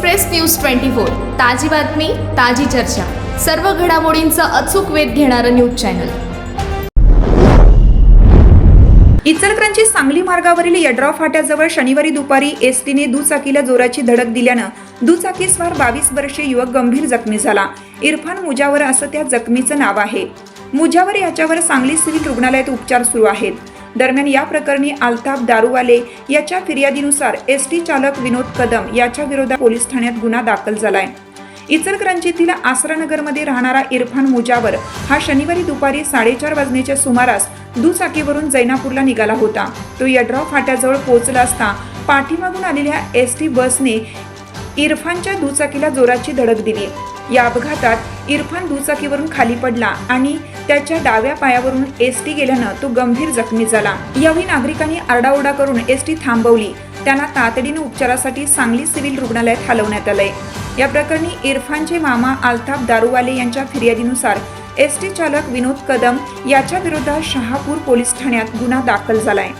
Express news twenty four ताजी बातमी ताजी चर्चा. सर्व घडामोडींचा अचूक वेध घेणारं न्यूज चॅनल. इचलकरंजी सांगली मार्गावरील यड्राव फाट्याजवळ शनिवारी दुपारी एस टीने दुचाकीला जोराची धडक दिल्यानं दुचाकीस्वार बावीस वर्षीय युवक गंभीर जखमी झाला. इरफान मुजावर असं त्या जखमीचं नाव आहे. मुजावर याच्यावर सांगली सिव्हिल रुग्णालयात उपचार सुरू आहेत. दरम्यान या प्रकरणी अल्ताफ दारूवाले याच्या फिर्यादीनुसार एस टी चालक विनोद कदम याच्या विरोधात पोलीस ठाण्यात गुन्हा दाखल झालाय. इचलकरंजीतील आसरानगरमध्ये राहणारा इरफान मुजावर हा शनिवारी दुपारी साडेचार वाजण्याच्या सुमारास दुचाकीवरून जैनापूरला निघाला होता. तो यड्राव फाट्याजवळ पोहोचला असता पाठीमागून आलेल्या एस टी बसने इरफानच्या दुचाकीला जोराची धडक दिली. या अपघातात इरफान दुचाकीवरून खाली पडला आणि त्याच्या डाव्या पायावरून एस टी गेल्यानं तो गंभीर जखमी झाला. यावेळी नागरिकांनी आरडाओरडा करून एस टी थांबवली. त्यांना तातडीनं उपचारासाठी सांगली सिव्हिल रुग्णालयात हलवण्यात आलंय. या प्रकरणी इरफानचे मामा आल्ताफ दारूवाले यांच्या फिर्यादीनुसार एस टी चालक विनोद कदम याच्या विरोधात शहापूर पोलीस ठाण्यात गुन्हा दाखल झालाय.